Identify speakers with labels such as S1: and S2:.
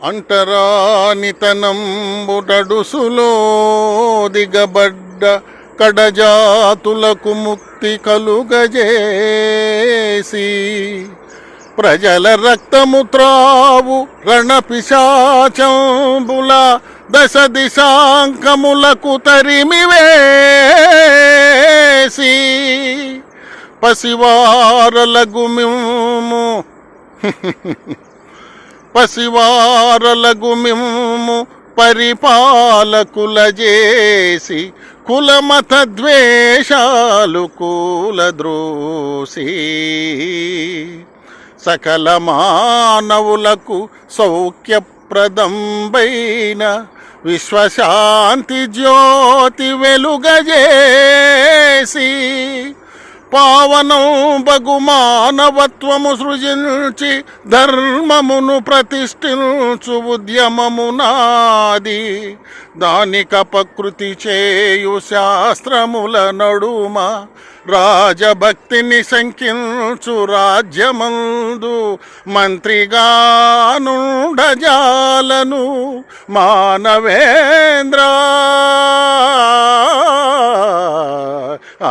S1: అంటరానితనంబుటడుసులో దిగబడ్డ కడజాతులకు ముక్తి కలుగజేసి ప్రజల రక్తము త్రావు రణపిశాచంబుల దశ దిశాంకములకు తరిమివేసి పసివారలగు మిమ్ము పసివారలగు మిమ్ము పరిపాలకుల చేసి కులమత ద్వేషాలు కూలద్రోసి. సకల మానవులకు సౌఖ్యప్రదంబైన విశ్వశాంతి జ్యోతి వెలుగజే పావనం బగు మానవత్వము సృజించి ధర్మమును ప్రతిష్ఠించు ఉద్యమము నాది దానిక ప్రకృతి చేయు శాస్త్రముల నడుమ రాజభక్తిని శంకించు రాజ్యమందు మంత్రిగా నుండజాలను మానవేంద్ర.